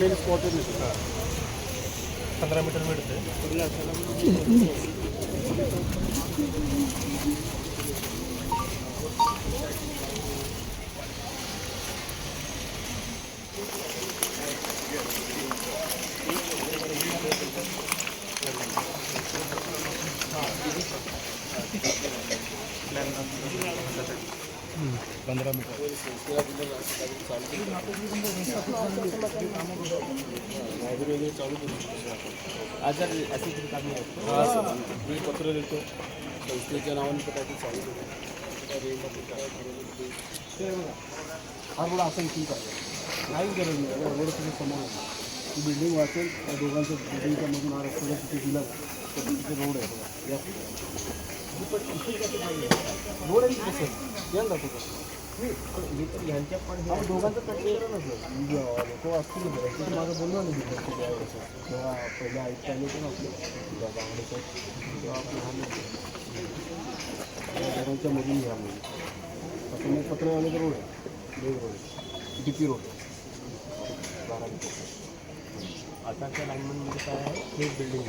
Main spot आहे पंधरा पंधरा मीटर आज जर अशी कामी आहेत मी पत्र देतो संस्थेच्या नावाने काहीतरी चालू करू हा रोड असं ठीक आहे काहीच गरज नाही. रोड तुझ्या समोर आहे ती बिल्डिंग वाचेल त्या दोघांच्या बिल्डिंगच्या मधून हा रस्ता जर तिथे दिला तर तिथे रोड आहे. बघा. या रोड आहे तिथे सर यायला दाखवतो. दोघांच्या मधून घ्या म्हणजे असं मग पत्रवाले रोड आहे? Leg road D P road बारा आताच्या लाईनमध्ये काय आहे हे. बिल्डिंग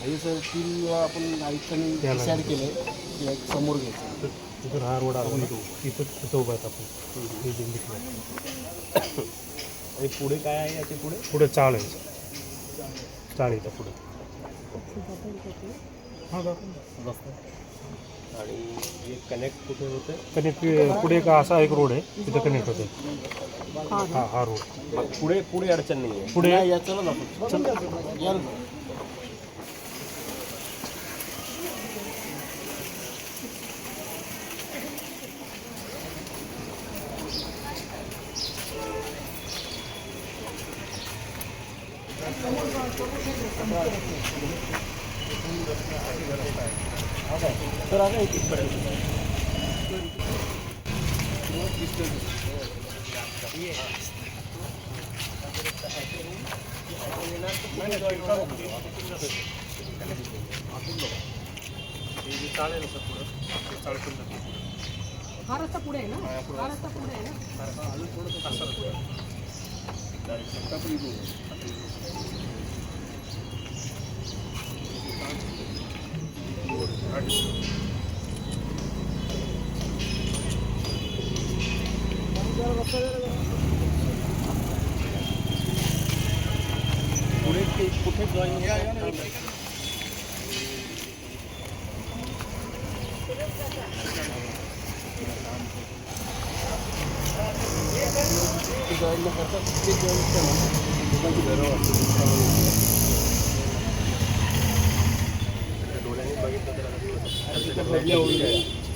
हे. सर तीन वेळा आपण आयुक्तांनी डिसाईड केलं की समोर घ्यायचं. तिथून हा रोड आला तिथं तिथं उभा आहेत आपण. हे आणि पुढे काय आहे याच्यापुढे? पुढे चाळ आहे. चाळ येतं पुढे. हा आणि हे कनेक्ट कुठे होतं कनेक्ट पुढे एक असा एक रोड आहे तिथं कनेक्ट होते हा हा. रोड पुढे पुढे अडचण नाही आहे पुढे या तर आता एक इथपर्यंत आहे ना सर पुढं ते हा रस्ता पुढे. आहे ना हा रस्ता पुढे आहे ना पुढे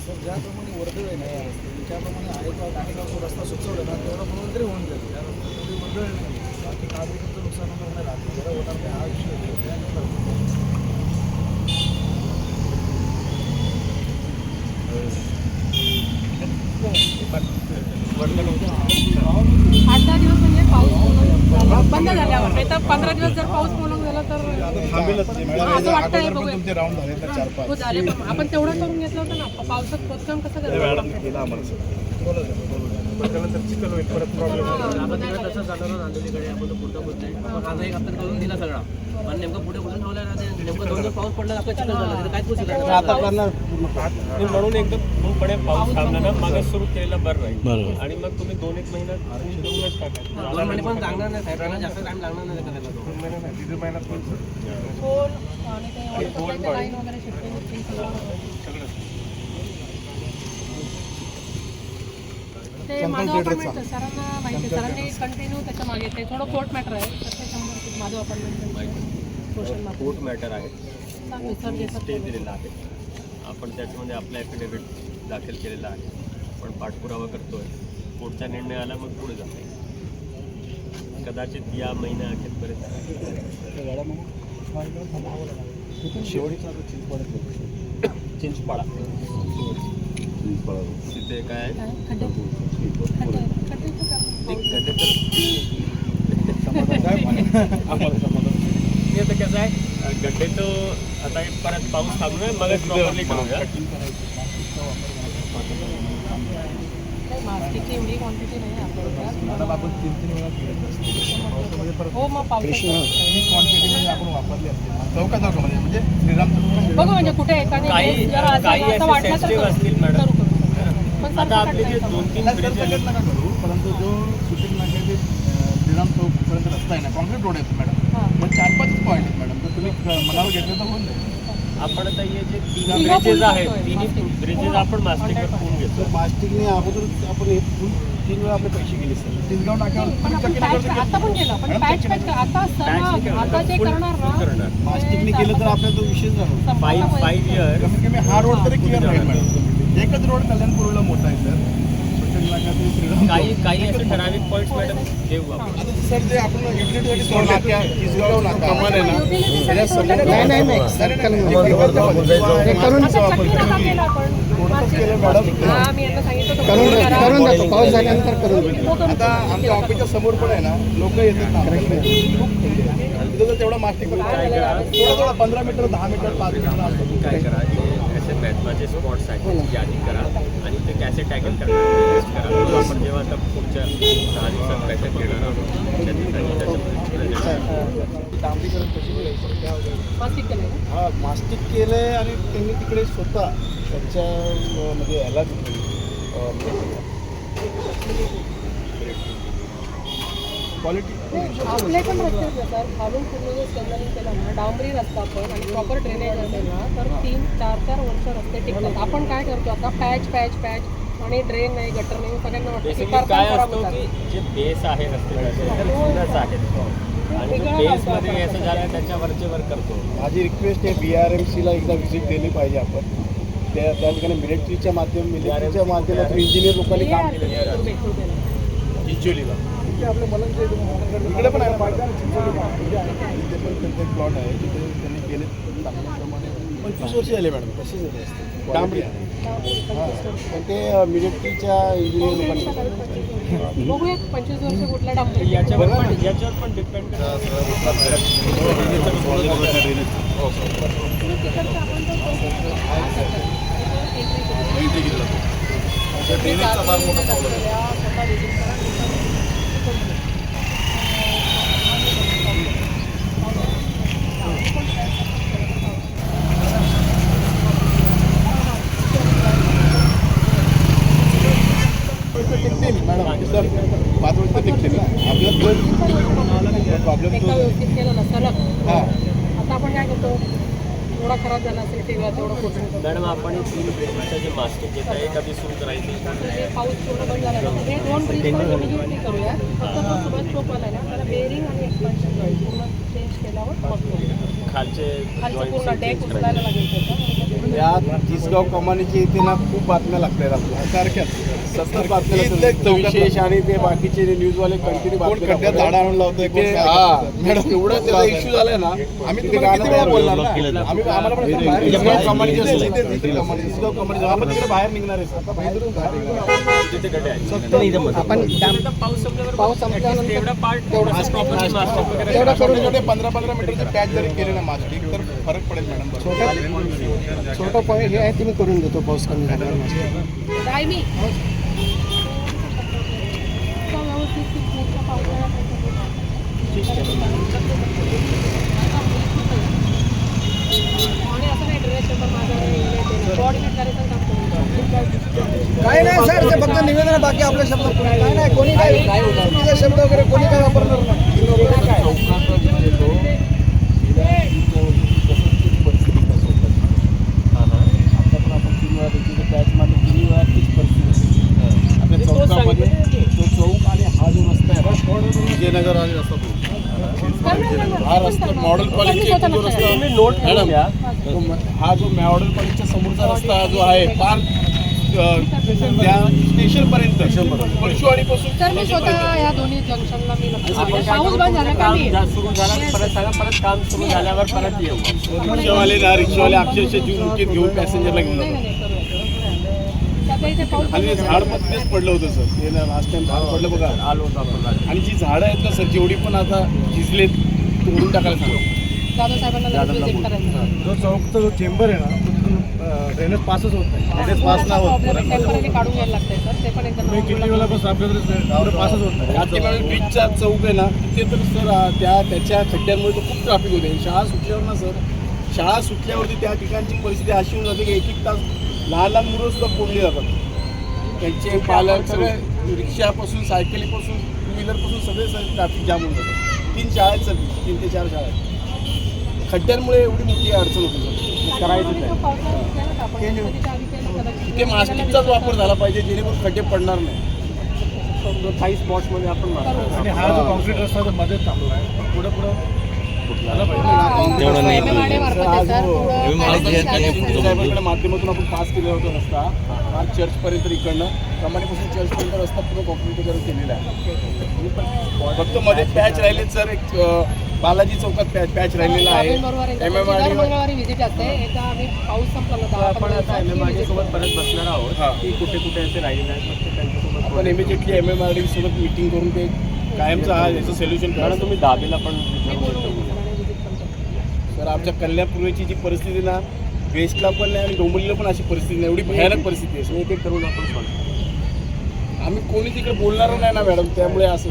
सर ज्याप्रमाणे वर्दळ आहे ना या रस्त्याची, त्याप्रमाणे आरेगाव तो रस्ता सुचवला ना तेवढा म्हणून तरी होऊन जाईल या रस्त्यामध्ये वर्दळ नाही बाकी नागरिकांचं नुकसान होणार नाही रात्री जरा होणार नाही हा विषय आहे. त्यानंतर आठ दहा दिवस म्हणजे पाऊस बंद झाल्यावर नाही तर पंधरा दिवस जर पाऊस तर चार हो आपण तेवढं करून घेतलं होतं ना. पावसात खोदकाम कसं करायचं? पण त्यानंतर चिखल होईल परत प्रॉब्लेम आपण तिकडे तसं ना नांदोलीकडे आपण तो पुढचा बोलतोय आपण माझा एक हप्ता करून दिला सगळा. पण नेमकं पुढे कुठे ठेवलं ना ते? नेमकं दोन दिवस पाऊस पडला आपलं चिकन झालं. काहीच करू शकत. आता करणार म्हणून एकदम पूर्णपणे पाऊस थांबला ना मागे सुरू केलेलं बरं राहील. आणि मग तुम्ही दोन एक देऊनच टाका दोन महिने पण लागणार नाही साहेब जास्त टाइम लागणार नाही करायला. दोन महिने नाही दीड महिन्यात पण पोल आणि लाईन वगैरे शिफ्टिंग ते माधव अपार्टमेंट सरांना माहिती आहे. सरांनी कंटिन्यू त्याच्यामागे ते थोडं कोर्ट मॅटर आहे. तर ते शंभर foot Madhav apartment social market court matter आहे. स्टे दिलेला आहे. आपण त्याच्यामध्ये आपला ॲफिडेव्हिट दाखल केलेला आहे. आपण पाठपुरावा करतोय. कोर्टचा निर्णय आला मग पुढे जातो कदाचित या महिन्या अखेरपर्यंत. चिंचपाड्यात चिंचपाडा. तिथे काय? हे आता कसं आहे गड्डे तो आता परत पाऊस थांबलोय मगच प्रॉपरली करूया. काही मास्टिकची एवढी क्वांटिटी नाही आहे आपल्याकडे मॅडम आपण तीन तीन वेळा फिरत असतो पावसामध्ये परत हो मग ही क्वांटिटी म्हणजे आपण वापरली असते चौका चौकामध्ये म्हणजे श्रीराम चौक बघू म्हणजे कुठे. असतील, मॅडम. आता आपले जे दोन तीन ब्रिज नका करू परंतु जो शूटिंग नाका ते अं, श्रीराम चौकपर्यंत रस्ता आहे ना कॉन्क्रीट रोड आहे मॅडम हां. मग चार पाच पॉईंट आहेत मॅडम तर तुम्ही मनावर घेतलं तर होऊन जाईल. आपण आता हे जे तीन ब्रिजेस आहेत तिन्ही. ब्रिजेस आपण मास्टिकवर करून घेतो तर प्लास्टिकने अगोदर आपण हे तीन- वेळा आपले पैसे गेले सर तिसगाव नाक्यावर आता पण केलं पण पॅच पॅच आता सर्व. आता जे करणार ना. प्लास्टिकने केलं तर आपल्याला तो विषय झाला फाईव्ह. फाईव्ह इयर कमीत कमी हा रोड तरी क्लिअर राहील मॅडम एकच रोड कल्याणपूरला मोठा आहे सर. काही. काही असे ठराविक पॉईंट मॅडम देऊ आपण आता सर ते आपण नाका. कमान आहे ना? त्याच्यासमोर नाही, नाही, नाही. करून करून. करून जातो पाऊस झाल्यानंतर करून आता आमच्या ऑफिसच्या समोर पण आहे ना लोक येतात तिथं जर तेवढा मास्टिक थोडा थोडा पंधरा मीटर दहा मीटर पाच मीटर असतो तुम्ही काय करा? महत्त्वाचे स्पॉट्स आहेत. त्याची यादी करा. आणि ते कॅसे टॅगल करा. करा आपण जेव्हा आता पुढच्या दहा दिवसात बैठक घेणार आहोत त्याच्यामध्ये मास्टिक? हा मास्टिक केलंय आणि त्यांनी तिकडे स्वतः त्यांच्या म्हणजे ह्याला अं, क्वालिटी आपले पण रस्ते सर खालून पूर्ण जर स्टँडरिंग केलं ना डांबरी रस्ता पण आणि प्रॉपर ड्रेनेज असेल ना तर तीन चार चार वर्ष रस्ते टिकतात. आपण काय करतो आता? पॅच पॅच पॅच आणि ड्रेन नाही गटर नाही सगळ्यांना वाटतं की काय असतं की जे बेस आहे वरचे वर करतो. माझी रिक्वेस्ट आहे बी आर एम सीला एकदा व्हिजिट दिली पाहिजे आपण. त्या त्या ठिकाणी मिलिटरीच्या माध्यम मिलिटरीच्या माध्यमातून इंजिनियर लोकांनी काम केलं. मला इकडे पण आहे इथे पण त्यांचे प्लॉट आहे तिथे त्यांनी केले चांगल्या प्रमाणे पंचवीस वर्ष झाले मॅडम कसे झाले असते. डांबरी. हा. पण ते मिलिटरीच्या इंजिनियर लोकांनी बघूया पंचवीस वर्ष कुठला डांबरी. याच्यावर पण याच्यावर पण डिपेंड टिकतील मॅडम सर पाच वर्ष टिकतील ना आपल्याला प्रॉब्लेम एकदा तो व्यवस्थित केलं ना सलग. हां. आता आपण काय करतो? थोडा खराब झाला असेल तेवढं पोचून मॅडम आपण तीन ब्रिजचं जे आहे कधी सुरू करायचं पाऊस पूर्ण बंद झाला ना हे दोन ब्रिज पण इमिजिएटली करूया फक्त तो सुभाष चोक आला ना त्याला आणि एक्सपान्शन पूर्ण चेंज केल्यावर मग करूया. खालचे पूर्ण डेक उचलायला. लागेल त्याचा. या तिसगाव कमानीची इथे ना खूप बातम्या लागतात आपल्या सारख्याच. सतत बातम्या. विशेष आणि ते बाकीचे न्यूजवाले कंटिन्यू बातम्या. झाडं आणून लावतोय हा. मॅडम एवढं त्याचा इश्यू झालाय ना आम्ही तिथे गाणं बोलणार? आम्ही आम्हाला पण बाहेर निघणार. आपण तिकडे बाहेर आहे. पाऊस पाऊस तेवढा करून छोटे पंधरा पंधरा मीटरचे पॅच जरी केले ना मास्टिक तर फरक पडेल मॅडम. छोटा पॉईंट हे आहे ते मी करून देतो पाऊस कमी झाल्यावर. काही नाही सर ते फक्त निवेदन बाकी आपले शब्द काय नाही कोणी काय शब्द वगैरे कोणी काय वापरणार नाही आपल्या चौकामध्ये तो चौक आणि हा जो रस्ता आहे विजयनगर आणि रस्ता हा रस्ता मॉडेल कॉलेजच्या जो रस्ता मॅडम हा जो मॉडेल कॉलेजच्या समोरचा रस्ता हा जो आहे अ, त्या तर मी स्वतः दोन्ही जंक्शनला मी पाऊस बंद झाला का मी जा- सुरू झालं परत सांगा परत काम सुरू झाल्यावर परत येऊ. रिक्षावाले रिक्षावाले अक्षरशः जीव मुठीत घेऊन पॅसेंजरला घेऊन जातात नाही नाही, करूया, करूया. सध्या इथे पाऊस आणि ते. झाड मध्येच पडलं होतं सर. ते ना लास्ट टाइम झाड पडलं बघा. आलो होतो. आणि जी झाडं आहेत ना सर जेवढी पण आता दिसले तोडून टाकायला सांगा जाधव साहेबांना जो चौकचा जो चेंबर आहे ना तो ड्रेनेज पासच होत नाही. ड्रेनेज पास नाही होत. टेंपररी काढून घ्यायला लागतंय सर. ते पण एकदा तुम्ही किती वेळा पण साफ करत पासच होत नाही. रात्रीवेळी बीचचा चौक आहे ना तिथे तर सर त्या त्याच्या खड्ड्यांमुळे तर खूप ट्रॅफिक होते. शाळा सुटल्यावर ना सर शाळा सुटल्यावरती त्या ठिकाणची परिस्थिती अशी होऊन जाते की एक एक तास लहान लहान मुलं सुद्धा फोडली जातात. त्यांचे पालक सगळे रिक्षापासून सायकलीपासून टू व्हीलरपासून सगळे सगळे ट्रॅफिक जाम होऊन जातं तीन शाळा आहेत सर तीन ते चार शाळा आहेत. खड्ड्यांमुळे एवढी मोठी अडचण होती करायचं नाही. तिथे मास्टिकचाच वापर झाला पाहिजे जेणेकरून खड्डे पडणार नाही. काही स्पॉट्समध्ये आपण आणि हा जो कॉन्क्रीट रस्ता जो मध्ये थांबला आहे. पुढे पुढे तेवढं नाही. साहेबांकडे माध्यमातून आपण पास केलेला होता रस्ता. हा चर्चपर्यंत इकडनं. कमानीपासून चर्चपर्यंत रस्ता पूर्ण वगैरे केलेला आहे. फक्त मध्ये पॅच राहिले सर एक बालाजी चौकात पॅच पॅच राहिलेला आहे. एम एम आर मंगळवारी व्हिजिट असते. एकदा आम्ही पाऊस संपला आपण आता एम एम आर दिवसात सोबत परत बसणार. आहोत. की कुठे कुठे असे राहिलेले आहेत आपण immediately M M R D सोबत मिटिंग करून ते कायमचं हा याचं सोल्युशन करा. कारण तुम्ही दाबेला पण मी बोलतो सरांनी visit पण सर आमच्या कल्याणपूर्वेची जी परिस्थिती ना वेस्टला पण नाही आणि डोंबिवलीला पण अशी परिस्थिती नाही. एवढी भयानक परिस्थिती आहे. एक एक करून आपण आम्ही कोणी तिकडे बोलणार नाही ना मॅडम त्यामुळे असं.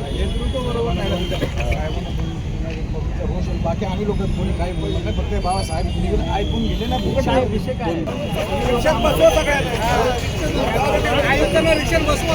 बाकी आम्ही लोक कोणी काही बोललो नाही. फक्त बाबासाहेब निवेदन ऐकून गेले ना फुकट नाही विषय काय? रिक्षात बसवा सगळ्यांना. आयुक्तांना रिक्षात बसवा.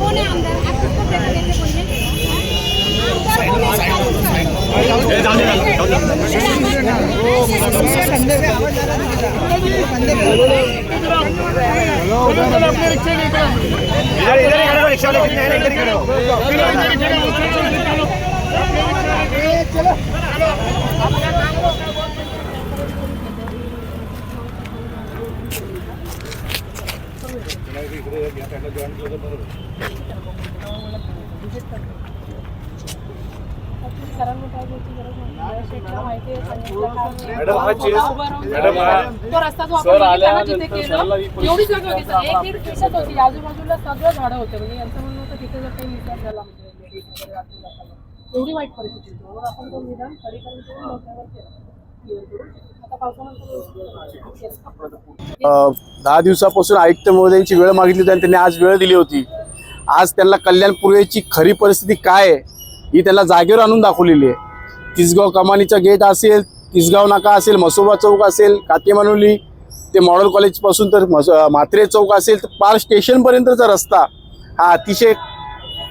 चलो आमदार आत्ताच भेटले कोणी आमदार सरांनी काय घ्यायची गरज नाही. शेतला माहिती आहे, सांगितलं काय मॅडम, हा. चेस- मॅडम, हा- सर ही एवढी जागा होती सर. एक दीड दिवसात होती आजूबाजूला सगळं झाडं होते म्हणजे यांचं म्हणणं होतं तिथे जर काही झाला म्हणजे. एवढी वाईट परिस्थिती होती म्हणून आपण तो निदान खडीकरण करून डोक्यावर केलं दहा दिवसापासून आयुक्त महोदयांची वेळ मागितली होती आणि त्यांनी आज वेळ दिली होती. आज त्यांना कल्याणपूर्वेची खरी परिस्थिती काय आहे ही त्यांना जागेवर आणून दाखवलेली आहे. तिसगाव कमानीचा गेट असेल तिसगाव नाका असेल मसोबा चौक असेल कातेमानुली ते मॉडेल कॉलेजपासून तर मस म्हात्रे चौक असेल तर पार स्टेशनपर्यंतचा रस्ता हा अतिशय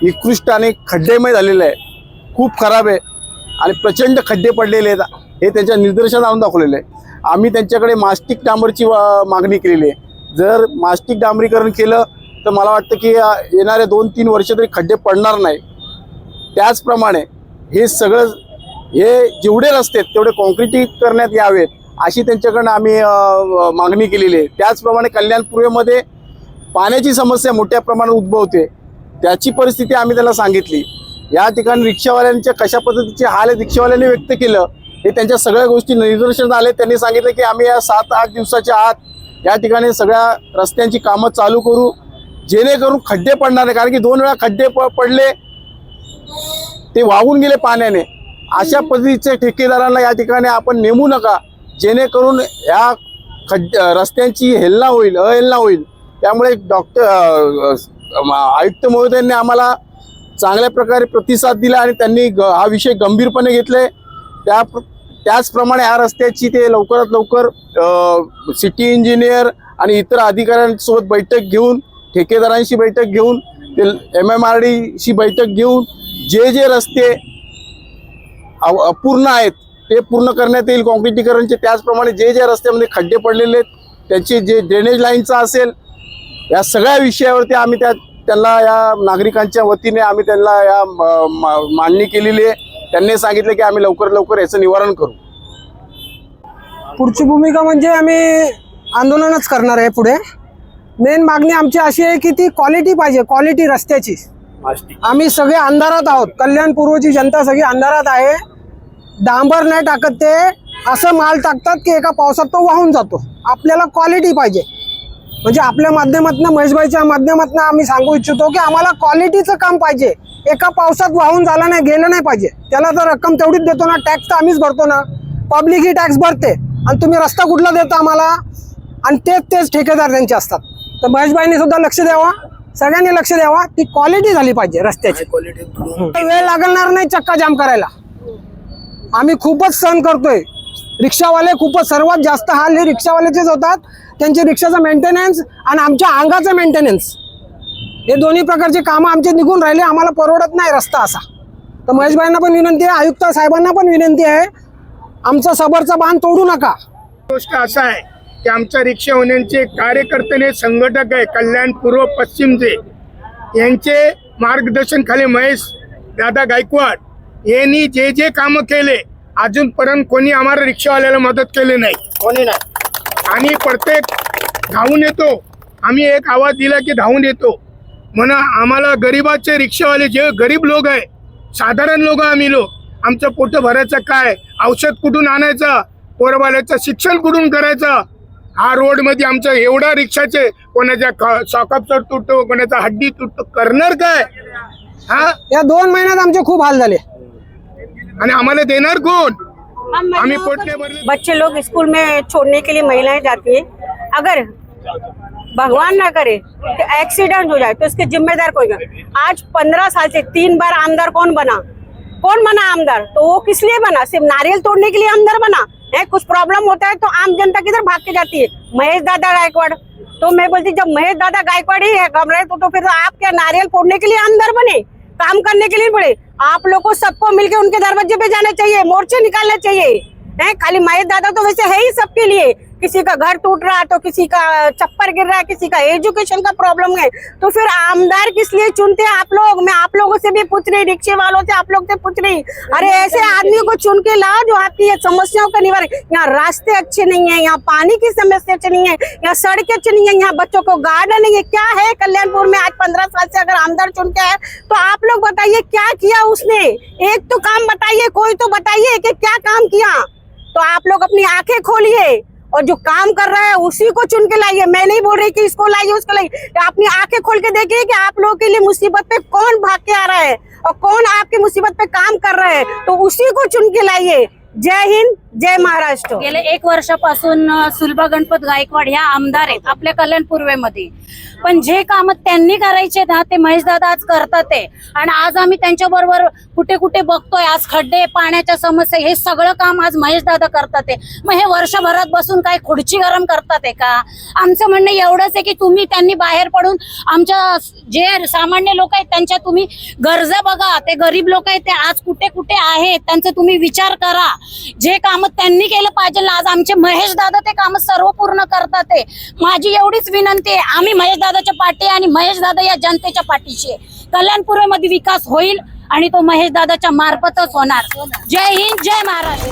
निकृष्ट आणि खड्डेमय झालेला आहे. खूप खराब आहे आणि प्रचंड खड्डे पडलेले आहेत. हे त्यांच्या निदर्शनात आणून दाखवलेलं आहे. आम्ही त्यांच्याकडे मास्टिक डांबरची वा- मागणी केलेली आहे. जर मास्टिक डांबरीकरण केलं तर मला वाटतं की येणाऱ्या येणारे दोन तीन वर्ष तरी खड्डे पडणार नाही. त्याचप्रमाणे हे सगळं हे जेवढे रस्ते आहेत तेवढे कॉन्क्रिटी करण्यात यावेत अशी त्यांच्याकडनं आम्ही मागणी केलेली आहे. त्याचप्रमाणे कल्याण पूर्वेमध्ये पाण्याची समस्या मोठ्या प्रमाणात उद्भवते त्याची परिस्थिती आम्ही त्याला सांगितली. या ठिकाणी रिक्षावाल्यांच्या कशा पद्धतीचे हाल रिक्षावाल्यांनी व्यक्त केलं. हे त्यांच्या सगळ्या गोष्टी निदर्शनात आले. त्यांनी सांगितलं की आम्ही या सात आठ दिवसाच्या आत या ठिकाणी सगळ्या रस्त्यांची कामं चालू करू. जेणेकरून खड्डे पडणार नाही. कारण की दोन वेळा खड्डे प पडले ते वाहून गेले पाण्याने. अशा पद्धतीचे ठेकेदारांना या ठिकाणी आपण नेमू नका. जेणेकरून या खड्ड रस्त्यांची हेलना होईल अहेलना होईल. त्यामुळे डॉक्टर आयुक्त महोदयांनी आम्हाला चांगल्या प्रकारे प्रतिसाद दिला आणि त्यांनी ग हा विषय गंभीरपणे घेतले. त्या त्याचप्रमाणे या रस्त्याची ते लवकरात लवकर सिटी इंजिनियर आणि इतर अधिकाऱ्यांसोबत बैठक घेऊन ठेकेदारांशी बैठक घेऊन ते एम एम आर डीशी बैठक घेऊन जे जे रस्ते अपूर्ण आहेत ते पूर्ण करण्यात येईल कॉन्क्रिटीकरणचे. त्याचप्रमाणे जे जे रस्त्यामध्ये खड्डे पडलेले आहेत त्याचे जे ड्रेनेज लाईनचा असेल या सगळ्या विषयावरती आम्ही त्या त्यांना या नागरिकांच्या वतीने आम्ही त्यांना या मा- मांडणी केलेली आहे. त्यांनी सांगितलं की आम्ही लवकर लवकर याचं निवारण करू. पुढची भूमिका म्हणजे आम्ही आंदोलनच करणार आहे पुढे. मेन मागणी आमची अशी आहे की ती क्वालिटी पाहिजे क्वालिटी रस्त्याची. आम्ही सगळे अंधारात आहोत. कल्याण पूर्वची जनता सगळी अंधारात आहे. डांबर नाही टाकत ते. असं माल टाकतात की एका पावसात तो वाहून जातो. आपल्याला क्वालिटी पाहिजे. म्हणजे आपल्या माध्यमातून महेशभाईच्या माध्यमातून आम्ही सांगू इच्छितो की आम्हाला क्वालिटीचं काम पाहिजे. एका पावसात वाहून झालं नाही गेलं नाही पाहिजे. त्याला तर रक्कम तेवढीच देतो ना टॅक्स तर आम्हीच भरतो ना. पब्लिक ही टॅक्स भरते. आणि तुम्ही रस्ता कुठला देता आम्हाला? आणि तेच तेच ठेकेदार त्यांचे असतात. तर महेशभाईंनी सुद्धा लक्ष द्यावा. सगळ्यांनी लक्ष द्यावा. ती क्वालिटी झाली पाहिजे रस्त्याची. वेळ लागणार नाही चक्का जाम करायला. आम्ही खूपच सहन करतोय. रिक्षावाले खूपच सर्वात जास्त हाल हे रिक्षावाल्याचेच होतात. त्यांच्या रिक्षाचं मेंटेनन्स आणि आमच्या अंगाचं मेंटेनन्स हे दोन्ही प्रकारचे कामं आमचे निघून राहिले आम्हाला परवडत नाही रस्ता असा. तर महेशभाईंना पण विनंती आहे आयुक्त साहेबांना पण विनंती आहे आमचा सबरचा बांध तोडू नका. गोष्ट असा आहे की आमच्या रिक्षा कार्यकर्ते संघटक आहे कल्याण पूर्व पश्चिमचे यांचे मार्गदर्शन खाली महेश दादा गायकवाड यांनी जे जे कामं केले अजूनपर्यंत कोणी आम्हाला रिक्षावाल्याला मदत केली नाही. कोणी नाही. आणि प्रत्येक धावून येतो. आम्ही एक आवाज दिला की धावून येतो. म्हणा आम्हाला गरीबाचे रिक्षावाले जे गरीब लोक आहे साधारण लोक आम्ही लोक आमचं पोट भरायचं काय? औषध कुठून आणायचं? पोरबाल्याचं शिक्षण कुठून करायचं? हा रोडमध्ये आमचं एवढा रिक्षाचे कोणाच्या सॉकअपचं तुटतो कोणाचा हड्डी तुटतो करणार काय? हा? या दोन महिन्यात आमचे खूप हाल झाले. आणि आम्हाला देणार कोण? आम्ही महिलाओं भरले. बच्चे लोग स्कूल में छोड़ने के लिए महिलाएँ जाती है। अगर भगवान ना करे तो एक्सीडेंट हो जाए तो इसके जिम्मेदार कोई आज पंद्रह साल से तीन बार आमदार कौन बना? कौन बना आमदार? तो वो किस लिए बना? सिर्फ़ नारियल तोड़ने के लिए आमदार बना? है कुछ प्रॉब्लम होता है तो आम जनता किधर भाग के जाती है? महेश दादा गायकवाड़। तो मैं बोलती जब महेश दादा गायकवाड़ ही है कम रहे तो, तो फिर आप क्या नारियल फोड़ने के लिए आमदार बने? काम करने के लिए पड़े। आप लोग को सबको मिलके उनके दरवाजे पे जाना चाहिए मोर्चे निकालना चाहिए। है खाली महेश दादा तो वैसे है ही सबके लिए। किसी का घर टूट रहा है तो किसी का चप्पर गिर रहा है किसी का एजुकेशन का प्रॉब्लम है तो फिर आमदार किस लिए चुनते हैं आप लोग? मैं आप लोगों से भी पूछ रही रिक्शे वालों से आप लोग से पूछ रही। अरे ऐसे आदमी को चुन के लाओ जो आपकी समस्याओं का निवारण यहाँ रास्ते अच्छे नहीं है यहाँ पानी की समस्या अच्छी नहीं है यहाँ सड़कें अच्छी नहीं है यहाँ बच्चों को गार्डन नहीं है। क्या है कल्याणपुर में आज पंद्रह साल से अगर आमदार चुन के आए तो आप लोग बताइए क्या किया उसने? एक तो काम बताइए कोई तो बताइए कि क्या काम किया। तो आप लोग अपनी आँखें खोलिए। और जो काम कर रहा है उसी को चुन के लाइए। मैं नहीं बोल रही कि इसको लाइए, उसको लाइए। अपनी आँखें खोल के देखिए कि आप लोगों के लिए मुसीबत पे कौन भाग के आ रहा है और कौन आपके मुसीबत पे काम कर रहा है? तो उसी को चुन के लाइए। जय हिंद। जय महाराष्ट्र. गेले एक वर्षापासून सुलभा गणपत गायकवाड ह्या आमदार आहेत आपल्या कल्याण पूर्वेमध्ये पण जे काम त्यांनी करायचे ना ते महेश दादा आज करतात आहे. आणि आज आम्ही त्यांच्या बरोबर कुठे कुठे बघतोय आज खड्डे पाण्याच्या समस्या हे सगळं काम आज महेश दादा करतात ते मग हे वर्षभरात बसून काय खुर्ची गरम करतात आहे का? आमचं म्हणणं एवढंच आहे की तुम्ही त्यांनी बाहेर पडून आमच्या जे सामान्य लोक आहेत त्यांच्या तुम्ही गरजा बघा. ते गरीब लोक आहेत ते आज कुठे कुठे आहेत त्यांचा तुम्ही विचार करा. जे काम काम त्यांनी केलं पाहिजे आज आमचे महेश दादा ते काम सर्व पूर्ण करतात ते. माझी एवढीच विनंती आहे. आम्ही महेश दादाच्या पाठी आणि महेश दादा या जनतेच्या पाठीशी कल्याणपूर्वेमध्ये विकास होईल आणि तो महेश दादाच्या मार्फतच होणार. जय हिंद जय महाराष्ट्र.